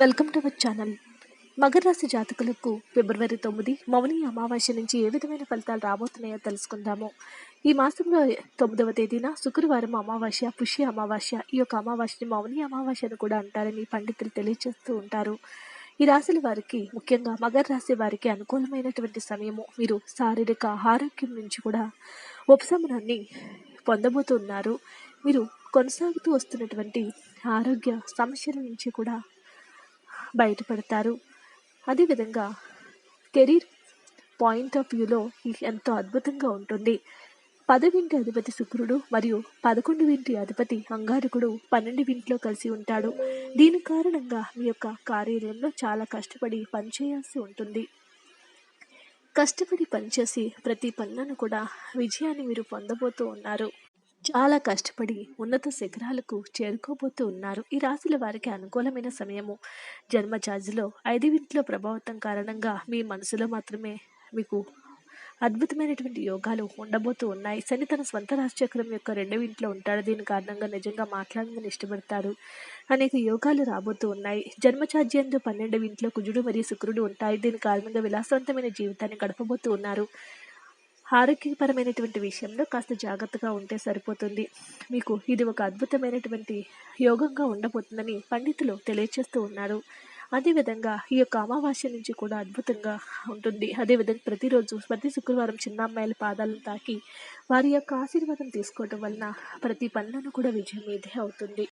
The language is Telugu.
Welcome to our channel. Makar రాశి జాతకులకు ఫిబ్రవరి తొమ్మిది మౌని అమావాస్య నుంచి ఏ విధమైన ఫలితాలు రాబోతున్నాయో తెలుసుకుందాము. ఈ మాసంలో తొమ్మిదవ తేదీన శుక్రవారం అమావాస్య పుష్య అమావాస్య ఈ యొక్క అమావాస్యని మౌని అమావాస్య అని కూడా అంటారని పండితులు తెలియజేస్తూ ఉంటారు. ఈ రాశుల వారికి ముఖ్యంగా మకర రాశి వారికి అనుకూలమైనటువంటి సమయము. మీరు శారీరక ఆరోగ్యం నుంచి కూడా ఉపశమనాన్ని పొందబోతున్నారు. మీరు కొనసాగుతూ వస్తున్నటువంటి ఆరోగ్య సమస్యల నుంచి కూడా బయటపడతారు. అదేవిధంగా కెరీర్ పాయింట్ ఆఫ్ వ్యూలో ఇది ఎంతో అద్భుతంగా ఉంటుంది. పదవింటి అధిపతి శుక్రుడు మరియు పదకొండు వింటి అధిపతి అంగారకుడు పన్నెండు వింట్లో కలిసి ఉంటాడు. దీని కారణంగా మీ యొక్క కార్యాలయంలో చాలా కష్టపడి పనిచేయాల్సి ఉంటుంది. కష్టపడి పనిచేసి ప్రతి పనులను కూడా విజయాన్ని మీరు పొందబోతూ ఉన్నారు. చాలా కష్టపడి ఉన్నత శిఖరాలకు చేరుకోబోతూ ఉన్నారు. ఈ రాశుల వారికి అనుకూలమైన సమయము. జన్మ ఛార్జ్లో ఐదువింట్లో ప్రభావితం కారణంగా మీ మనసులో మాత్రమే మీకు అద్భుతమైనటువంటి యోగాలు ఉండబోతూ ఉన్నాయి. శని తన స్వంత రాశిచక్రం యొక్క రెండవ ఇంట్లో ఉంటాడు. దీని కారణంగా నిజంగా మాట్లాడమని ఇష్టపడతారు అనేక యోగాలు రాబోతూ ఉన్నాయి. జన్మచార్యందు పన్నెండవ ఇంట్లో కుజుడు మరియు శుక్రుడు ఉంటాయి. దీని కారణంగా విలాసవంతమైన జీవితాన్ని గడపబోతూ ఉన్నారు. ఆరోగ్యపరమైనటువంటి విషయంలో కాస్త జాగ్రత్తగా ఉంటే సరిపోతుంది. మీకు ఇది ఒక అద్భుతమైనటువంటి యోగంగా ఉండబోతుందని పండితులు తెలియచేస్తూ ఉన్నారు. అదేవిధంగా ఈ యొక్క అమావాస్య నుంచి కూడా అద్భుతంగా ఉంటుంది. అదేవిధంగా ప్రతిరోజు ప్రతి శుక్రవారం చిన్న అమ్మాయిల పాదాలను తాకి వారి యొక్క ఆశీర్వాదం తీసుకోవడం వలన ప్రతి పనులను కూడా విజయం మీదే అవుతుంది.